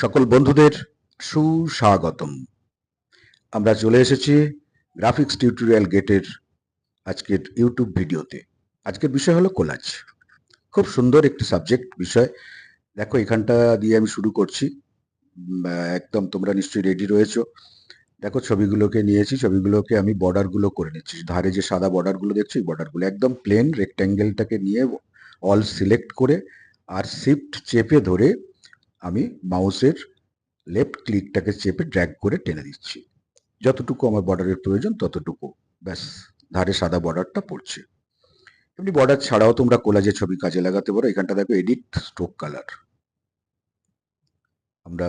সকল বন্ধুদের সুস্বাগতম। আমরা চলে এসেছি গ্রাফিক্স টিউটোরিয়াল গেটের আজকের ইউটিউব ভিডিওতে। আজকের বিষয় হলো কোলাজ। খুব সুন্দর একটি সাবজেক্ট বিষয়। দেখো, এখানটা দিয়ে আমি শুরু করছি। একদম তোমরা নিশ্চয়ই রেডি রয়েছো। দেখো, ছবিগুলোকে নিয়েছি। ছবিগুলোকে আমি বর্ডারগুলো করে নিচ্ছি। ধারে যে সাদা বর্ডারগুলো দেখছি বর্ডারগুলো একদম প্লেন রেক্ট্যাঙ্গেলটাকে নিয়ে অল সিলেক্ট করে আর শিফট চেপে ধরে আমি মাউসের লেফট ক্লিকটাকে চেপে ড্র্যাগ করে টেনে দিচ্ছি। যতটুকু আমার বর্ডারের প্রয়োজন ততটুকু। ব্যাস, ধারে সাদা বর্ডারটা পড়ছে। এমনি বর্ডার ছাড়াও তোমরা কোলাজে ছবি কাজে লাগাতে পারো। এখানটা দেখো এডিট স্ট্রোক কালার আমরা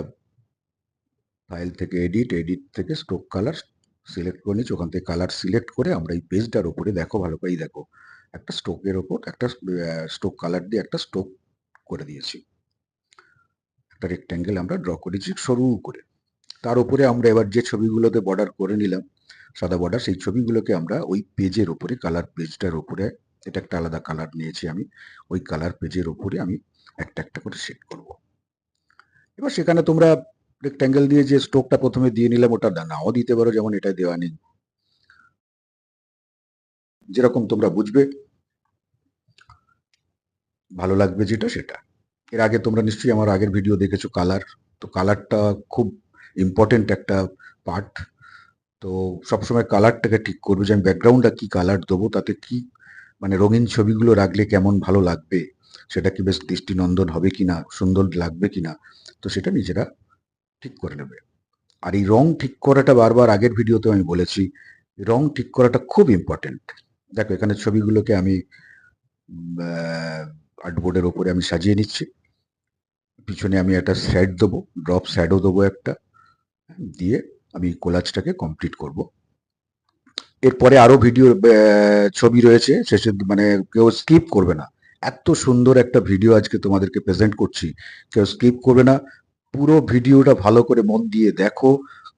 ফাইল থেকে এডিট এডিট থেকে স্ট্রোক কালার সিলেক্ট করে নিচ্ছি। ওখান থেকে কালার সিলেক্ট করে আমরা এই পেজটার ওপরে দেখো, ভালো করে দেখো, একটা স্ট্রোকের ওপর একটা স্ট্রোক কালার দিয়ে একটা স্ট্রোক করে দিয়েছি। একটা রেক্ট্যাঙ্গেল আমরা ড্র করেছি সরু করে। তার উপরে আমরা এবার যে ছবিগুলোতে বর্ডার করে নিলাম, সাদা বর্ডার সেই ছবিগুলোকে আমরা ওই পেজের ওপরে কালার পেজটার ওপরে এটা একটা আলাদা কালার নিয়েছি আমি, ওই কালার পেজের ওপরে আমি একটা একটা করে সেট করব। এবার সেখানে তোমরা রেক্ট্যাঙ্গেল দিয়ে যে স্ট্রোকটা প্রথমে দিয়ে নিলাম, ওটা নাও দিতে পারো, যেমন এটা দেওয়া নেই। যেরকম তোমরা বুঝবে, ভালো লাগবে যেটা সেটা। এর আগে তোমরা নিশ্চয়ই আমার আগের ভিডিও দেখেছ কালার তো কালারটা খুব ইম্পর্টেন্ট একটা পার্ট তো সবসময় কালারটাকে ঠিক করবে যে আমি ব্যাকগ্রাউন্ডটা কি কালার দেবো, তাতে কি মানে রঙিন ছবিগুলো রাখলে কেমন ভালো লাগবে, সেটা কি বেশ দৃষ্টিনন্দন হবে কি না সুন্দর লাগবে কিনা, তো সেটা নিজেরা ঠিক করে নেবে। আর এই রং ঠিক করাটা বারবার আগের ভিডিওতে আমি বলেছি, রং ঠিক করাটা খুব ইম্পর্টেন্ট দেখো এখানে ছবিগুলোকে আমি আর্টবোর্ডের ওপরে আমি সাজিয়ে নিচ্ছি। পিছনে আমি একটা স্যাড দেবো ড্রপ শ্যাডো দেবো একটা, দিয়ে আমি কোলাজটাকে কমপ্লিট করব। এরপরে আরও ভিডিও ছবি রয়েছে শেষে মানে কেউ স্কিপ করবে না। এত সুন্দর একটা ভিডিও আজকে তোমাদেরকে প্রেজেন্ট করছি। কেউ স্কিপ করবে না, পুরো ভিডিওটা ভালো করে মন দিয়ে দেখো,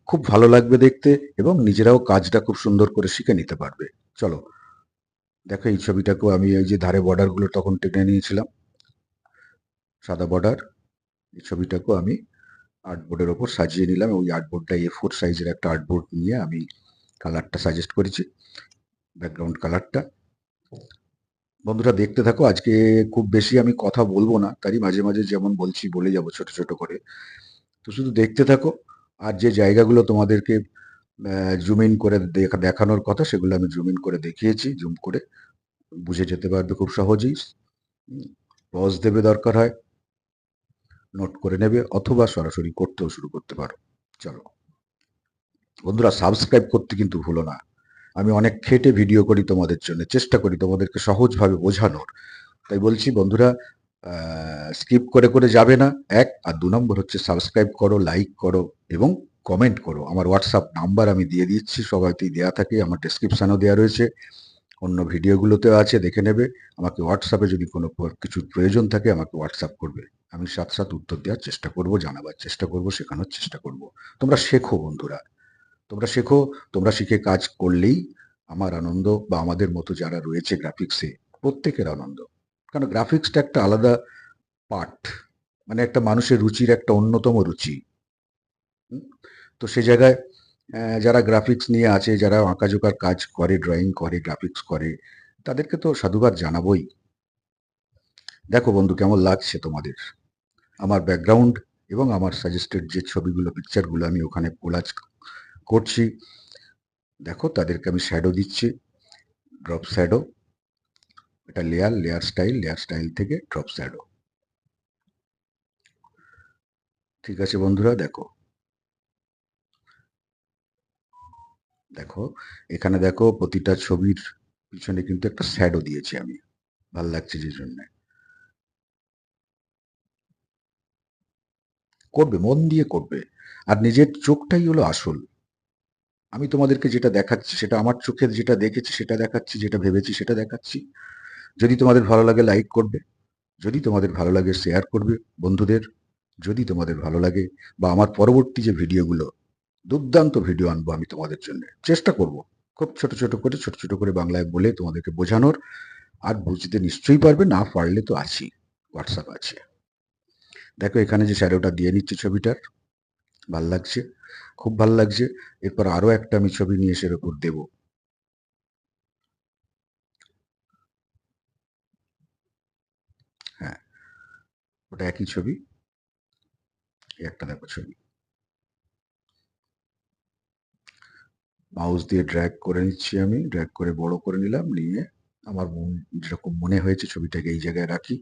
খুব ভালো লাগবে দেখতে এবং নিজেরাও কাজটা খুব সুন্দর করে শিখে নিতে পারবে। চলো, দেখো এই ছবিটাকেও আমি এই যে ধারে বর্ডারগুলো তখন টেনে নিয়েছিলাম। সাদা বর্ডার এই ছবিটাকেও আমি আর্টবোর্ডের ওপর সাজিয়ে নিলাম ওই আর্টবোর্ডটা এ ফোর সাইজের একটা আর্টবোর্ড নিয়ে আমি কালারটা সাজেস্ট করেছি ব্যাকগ্রাউন্ড কালারটা বন্ধুরা, দেখতে থাকো, আজকে খুব বেশি আমি কথা বলব না, তারই মাঝে মাঝে যেমন বলছি, বলে যাব ছোট ছোট করে। তো শুধু দেখতে থাকো, আর যে জায়গাগুলো তোমাদেরকে জুম ইন করে দেখানোর কথা, সেগুলো আমি জুম ইন করে দেখিয়েছি জুম করে বুঝে যেতে পারবে খুব সহজেই। পজ দেবে দরকার হয়। নোট করে নেবে অথবা সরাসরি করতেও শুরু করতে পারো। চলো। বন্ধুরা সাবস্ক্রাইব করতে কিন্তু ভুলো না। আমি অনেক খেটে ভিডিও করি তোমাদের জন্য, চেষ্টা করি তোমাদেরকে সহজভাবে বোঝানোর। তাই বলছি, বন্ধুরা স্কিপ করে করে যাবে না। এক, আর দু নম্বর হচ্ছে সাবস্ক্রাইব করো লাইক করো এবং কমেন্ট করো। আমার হোয়াটসঅ্যাপ নাম্বার আমি দিয়ে দিচ্ছি সবাইতেই দেওয়া থাকে, আমার ডেসক্রিপশানও দেওয়া রয়েছে। অন্য ভিডিওগুলোতেও আছে, দেখে নেবে। আমাকে হোয়াটসঅ্যাপে যদি কোনো কিছুর প্রয়োজন থাকে, আমাকে হোয়াটসঅ্যাপ করবে। আমি সাথে সাথে উত্তর দেওয়ার চেষ্টা করব, জানাবার চেষ্টা করব, শেখানোর চেষ্টা করব। তোমরা শেখো বন্ধুরা। তোমরা শেখো, তোমরা শিখে কাজ করলেই আমার আনন্দ বা আমাদের মতো যারা রয়েছে গ্রাফিক্সে প্রত্যেকের আনন্দ। কারণ গ্রাফিক্সটা একটা আলাদা পার্ট মানে একটা মানুষের রুচির একটা অন্যতম রুচি। তো সে জায়গায় যারা গ্রাফিক্স নিয়ে আছে, যারা আঁকাঝোকার কাজ করে ড্রয়িং করে গ্রাফিক্স করে, তাদেরকে তো সাধুবাদ জানাবই। দেখো বন্ধু, কেমন লাগছে তোমাদের? আমার ব্যাকগ্রাউন্ড এবং আমার সাজেস্টেড যে ছবিগুলো পিকচারগুলো আমি ওখানে কোলাজ করছি। দেখো, তাদেরকে আমি শ্যাডো দিচ্ছি ড্রপ শ্যাডো এটা layer layer style layer style থেকে ড্রপ শ্যাডো ঠিক আছে বন্ধুরা, দেখো। দেখো, এখানে দেখো, প্রতিটা ছবির পিছনে কিন্তু একটা শ্যাডো দিয়েছি আমি। ভালো লাগছে যে জন্য। করবে, মন দিয়ে করবে। আর নিজের চোখটাই হলো আসল। আমি তোমাদেরকে যেটা দেখাচ্ছি, সেটা আমার চোখে যেটা দেখেছি, সেটা দেখাচ্ছি, যেটা ভেবেছি, সেটা দেখাচ্ছি। যদি তোমাদের ভালো লাগে লাইক করবে। যদি তোমাদের ভালো লাগে শেয়ার করবে বন্ধুদের। যদি তোমাদের ভালো লাগে বা আমার পরবর্তী যে ভিডিওগুলো, দুর্দান্ত ভিডিও আনব আমি তোমাদের জন্য। চেষ্টা করব। খুব ছোট ছোট করে, ছোট ছোট করে বাংলায় বলে তোমাদেরকে বোঝানোর। আর বুঝতে নিশ্চয়ই পারবে, না পারলে তো আছি। হোয়াটসঅ্যাপ আছে। দেখো, এখানে যে শ্যাডোটা দিয়ে নিচ্ছে ছবিটার, ভালো লাগছে, খুব ভালো লাগছে। এরপর আরও একটা আমি ছবি নিয়ে এসে উপর দেবো। হ্যাঁ ওটা একই ছবি একটা দেখো ছবি। মাউস দিয়ে ড্র্যাগ করে নিচ্ছি আমি ড্র্যাগ করে বড় করে নিলাম, নিয়ে আমার যেরকম মনে হয়েছে ছবিটাকে এই জায়গায় রাখি।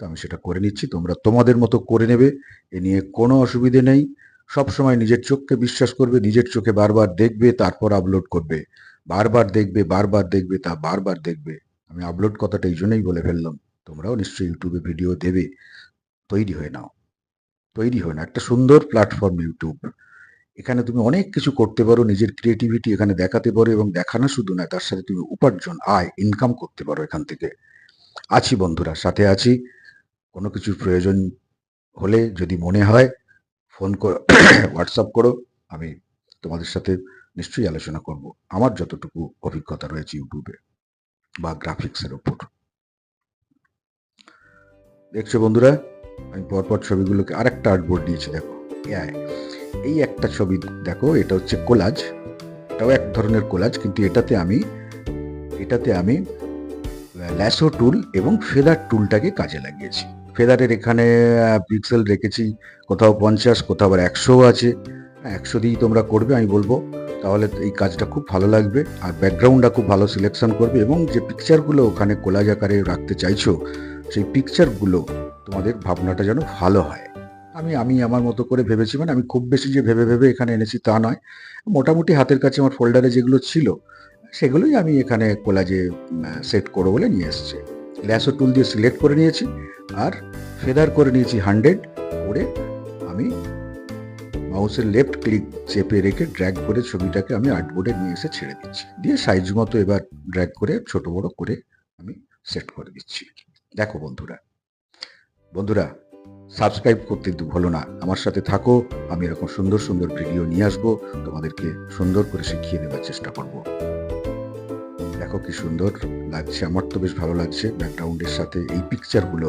তো আমি সেটা করে নিচ্ছি। তোমরা তোমাদের মতো করে নেবে। এ নিয়ে কোনো অসুবিধে নেই। সব সময় নিজের চোখকে বিশ্বাস করবে, নিজের চোখে বারবার দেখবে, তারপর আপলোড করবে। বারবার দেখবে বারবার দেখবে, তা বারবার দেখবে। আমি আপলোড কথাটা এই জন্যই বলে ফেললাম। তোমরাও নিশ্চয়ই ইউটিউবে ভিডিও দেবে। তৈরি হয়ে নাও। তৈরি হয় না একটা সুন্দর প্ল্যাটফর্ম ইউটিউব এখানে তুমি অনেক কিছু করতে পারো। নিজের ক্রিয়েটিভিটি এখানে দেখাতে পারো এবং দেখানো শুধু না তার সাথে তুমি উপার্জন, আয় ইনকাম করতে পারো এখান থেকে। আছি বন্ধুরা, সাথে আছি। কোনো কিছুর প্রয়োজন হলে যদি মনে হয়, ফোন করো হোয়াটসঅ্যাপ করো, আমি তোমাদের সাথে নিশ্চয়ই আলোচনা করব। আমার যতটুকু অভিজ্ঞতা রয়েছে ইউটিউবে বা গ্রাফিক্সের ওপর। দেখছ বন্ধুরা, আমি পরপর ছবিগুলোকে আরেকটা আর্টবোর্ড নিয়েছি দেখো এই একটা ছবি দেখো, এটা হচ্ছে কোলাজ এটাও এক ধরনের কোলাজ কিন্তু এটাতে আমি এটাতে আমি ল্যাসো টুল এবং ফেদার টুলটাকে কাজে লাগিয়েছি। ফেদারের এখানে পিক্সেল রেখেছি। কোথাও পঞ্চাশ, কোথাও আবার একশো আছে। একশো দিয়েই তোমরা করবে, আমি বলব। তাহলে এই কাজটা খুব ভালো লাগবে। আর ব্যাকগ্রাউন্ডটা খুব ভালো সিলেকশন করবে। এবং যে পিকচারগুলো ওখানে কোলাজ আকারে রাখতে চাইছো, সেই পিকচারগুলো তোমাদের ভাবনাটা যেন ভালো হয়। আমি আমি আমার মতো করে ভেবেছি মানে আমি খুব বেশি যে ভেবে ভেবে এখানে এনেছি তা নয়। মোটামুটি হাতের কাছে আমার ফোল্ডারে যেগুলো ছিল, সেগুলোই আমি এখানে কোলাজে সেট করব বলে নিয়ে এসেছি। ল্যাসো টুল দিয়ে সিলেক্ট করে নিয়েছি আর ফেদার করে নিয়েছি হান্ড্রেড করে আমি মাউসের লেফট ক্লিক চেপে রেখে ড্র্যাগ করে ছবিটাকে আমি আর্টবোর্ডে নিয়ে এসে ছেড়ে দিচ্ছি। দিয়ে সাইজ মতো এবার ড্র্যাগ করে ছোট বড় করে আমি সেট করে দিচ্ছি। দেখো বন্ধুরা বন্ধুরা সাবস্ক্রাইব করতে ভুলো না। আমার সাথে থাকো, আমি এরকম সুন্দর সুন্দর ভিডিও নিয়ে আসব। তোমাদেরকে সুন্দর করে শিখিয়ে দেওয়ার চেষ্টা করব। দেখো কি সুন্দর লাগছে, আমার তো বেশ ভালো লাগছে ব্যাকগ্রাউন্ডের সাথে এই পিকচারগুলো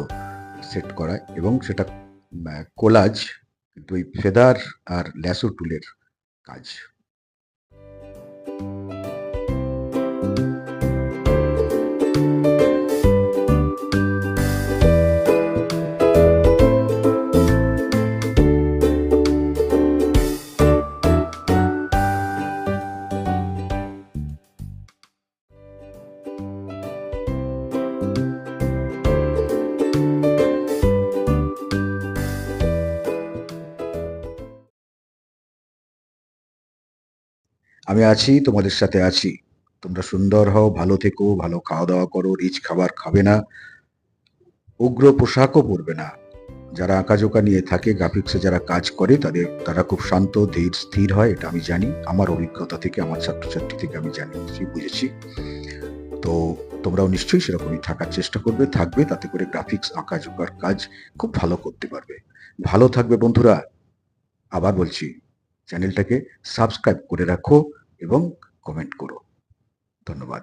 সেট করা এবং সেটা কোলাজ কিন্তু এই ফেদার আর ল্যাসো টুলের কাজ। আমি আছি, তোমাদের সাথে আছি। তোমরা সুন্দর হও, ভালো থেকো, ভালো খাওয়া দাওয়া করো, রিচ খাবার খাবে না, উগ্র পোশাকও পরবে না। যারা আঁকাঝোঁকা নিয়ে থাকে, গ্রাফিক্সে যারা কাজ করে, তাদের, তারা খুব শান্ত, ধীর, স্থির হয়, এটা আমি জানি। আমার অভিজ্ঞতা থেকে, আমার ছাত্রছাত্রী থেকে আমি জানি বুঝেছি। তো তোমরাও নিশ্চয়ই সেরকমই থাকার চেষ্টা করবে, থাকবে, তাতে করে গ্রাফিক্স, আঁকাঝোঁকার কাজ খুব ভালো করতে পারবে। ভালো থাকবে বন্ধুরা। আবার বলছি, চ্যানেলটাকে সাবস্ক্রাইব করে রাখো এবং কমেন্ট করো। ধন্যবাদ।